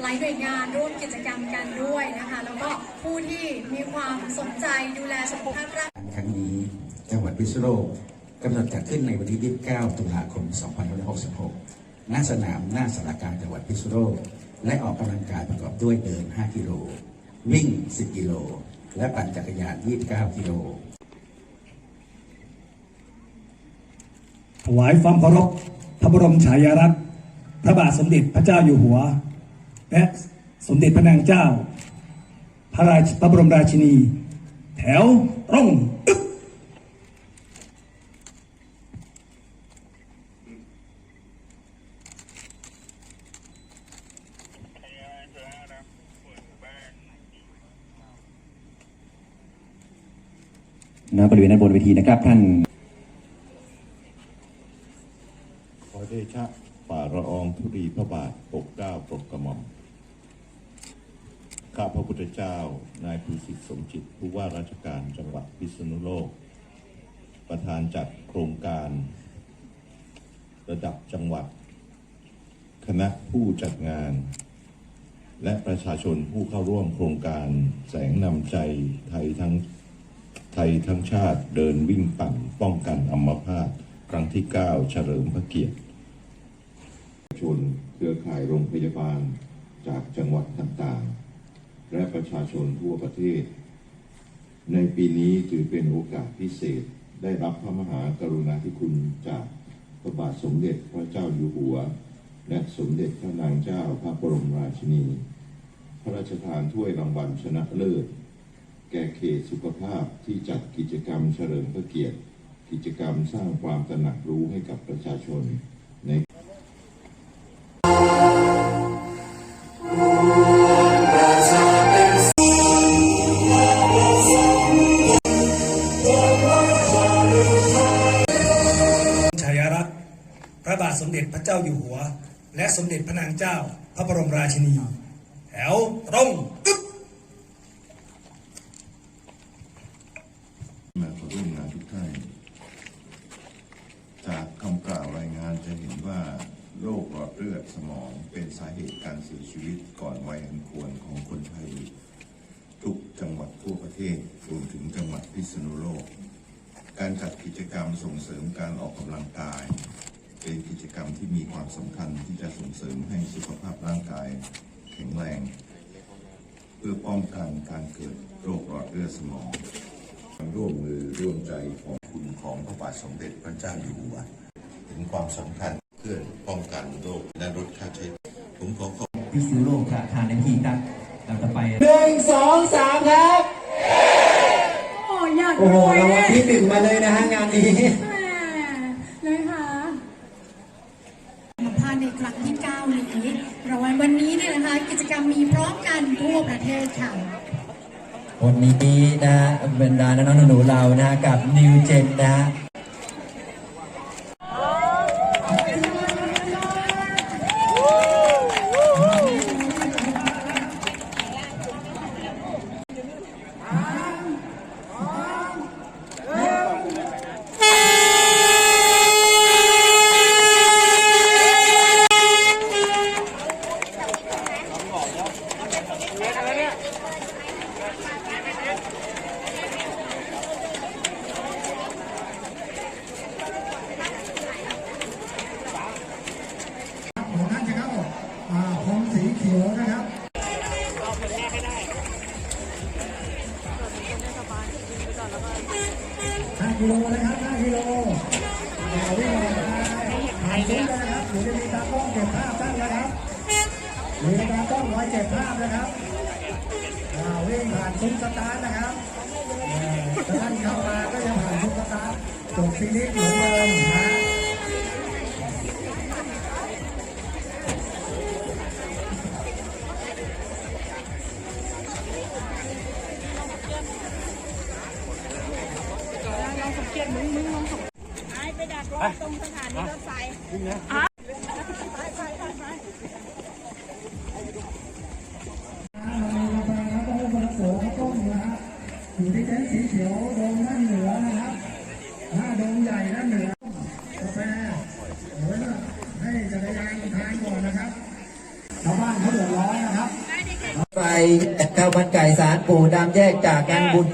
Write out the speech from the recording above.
หลายหน่วยงานร่วมกิจกรรมกันด้วยนะคะ แล้วก็ผู้ที่มีความสนใจดูแลสุขภาพร่างครั้งนี้จังหวัดพิษณุโลกกำหนดจัดขึ้นในวันที่ 29 ตุลาคม 2566 ณ สนามหน้าสารกลารจังหวัดพิษณุโลก และออกกำลังกายประกอบด้วยเดิน 5 กิโล วิ่ง 10 กิโล และปั่นจักรยาน 29 กิโล ถวายความเคารพพระบรมฉายาลักษณ์พระบาทสมเด็จพระเจ้าอยู่หัว และสมเด็จพระนางเจ้า พระราชพระบรมราชินี แถวตรงตึ๊บณบริเวณด้านบนเวทีนะครับท่านขอเดชะฝ่าละอองธุรีพระบาทปกเกล้าปกกระหม่อม ข้าพระพุทธเจ้า นายภูสิทธิสมจิต ผู้ว่าราชการจังหวัดพิษณุโลก ประธานจัดโครงการ ระดับจังหวัด คณะผู้จัดงาน และประชาชนผู้เข้าร่วมโครงการแสงนำใจไทยทั้งไทยทั้งชาติเดินวิ่งปั่นป้องกันอัมพาตครั้งที่ 9 เฉลิมพระเกียรติชนเครือข่ายโรงพยาบาลจากจังหวัดต่างๆ และประชาชนทั่วประเทศ ในปีนี้ถือเป็นโอกาสพิเศษได้รับพระมหากรุณาธิคุณจากพระบาทสมเด็จพระเจ้าอยู่หัว และสมเด็จพระนางเจ้าพระบรมราชินี พระราชทานถ้วยรางวัลชนะเลิศ แก่เขตสุขภาพที่จัดกิจกรรมเฉลิมพระเกียรติ กิจกรรมสร้างความตระหนักรู้ให้กับประชาชน สมเด็จพระเจ้าอยู่หัว และสมเด็จพระนางเจ้า พระบรมราชินี แถวตรงตึ๊บมาขอร่วมงานทุกท่านจากคำกล่าวรายงานจะเห็นว่าโรคหลอดเลือดสมองเป็นสาเหตุการเสียชีวิตก่อนวัยอันควรของคนไทย ทุกจังหวัดทั่วประเทศรวมถึงจังหวัดพิษณุโลก การจัดกิจกรรมส่งเสริมการออกกำลังกาย เป็นกิจกรรมที่มีความสำคัญที่จะส่งเสริมให้สุขภาพร่างกายแข็งแรง เพื่อป้องกันการเกิดโรคหลอดเลือดสมองความร่วมมือร่วมใจของคุณของพระบาทสมเด็จพระเจ้าอยู่หัวถึงความสำคัญเพื่อป้องกันโรคและลดค่าใช้จ่ายผมขอขอบพิษณุโลกจะทานในที่ครับเราจะไปหนึ่งสองสามครับ โอ้อยากโอ้โหรวยรางวัลเนี่ยที่หนึ่งมาเลยนะฮะงานนี้ แหมนะคะสัมภาษณ์ ในครั้งที่ 9 นี้รางวัลวันนี้เนี่ยนะคะกิจกรรมมีพร้อมกันทั่วประเทศค่ะ วันนี้นะบรรดาน้องๆหนูๆเรานะกับนิวเจนนะท่านนะครับอ่าพรม สีเขียวนะครับห้ากิโลนะครับห้ากิโลอ่าวิ่งมาผ่านซุ้มเลยนะครับหรือจะมีตากล้องเก็บภาพท่านนะครับมีตากล้องไว้เก็บภาพนะครับอ่าวิ่งผ่านซุ้มสตาร์ทนะครับถ้าท่านเข้ามาก็ยังผ่านซุ้มสตาร์ทจบฟินิชเหมือนเดิมนะ ดักรอตรงสถานีรถไฟอยู่ที่เต็นท์สีเขียวโดมด้านเหนือนะครับหน้าโดมใหญ่ด้านเหนือกาแฟเดี๋ยวให้จักรยานทานก่อนนะครับชาวบ้านเขาเดือดร้อนนะครับ ไปข้าวมันไก่สารปู่ดำแยกจากงานบุญ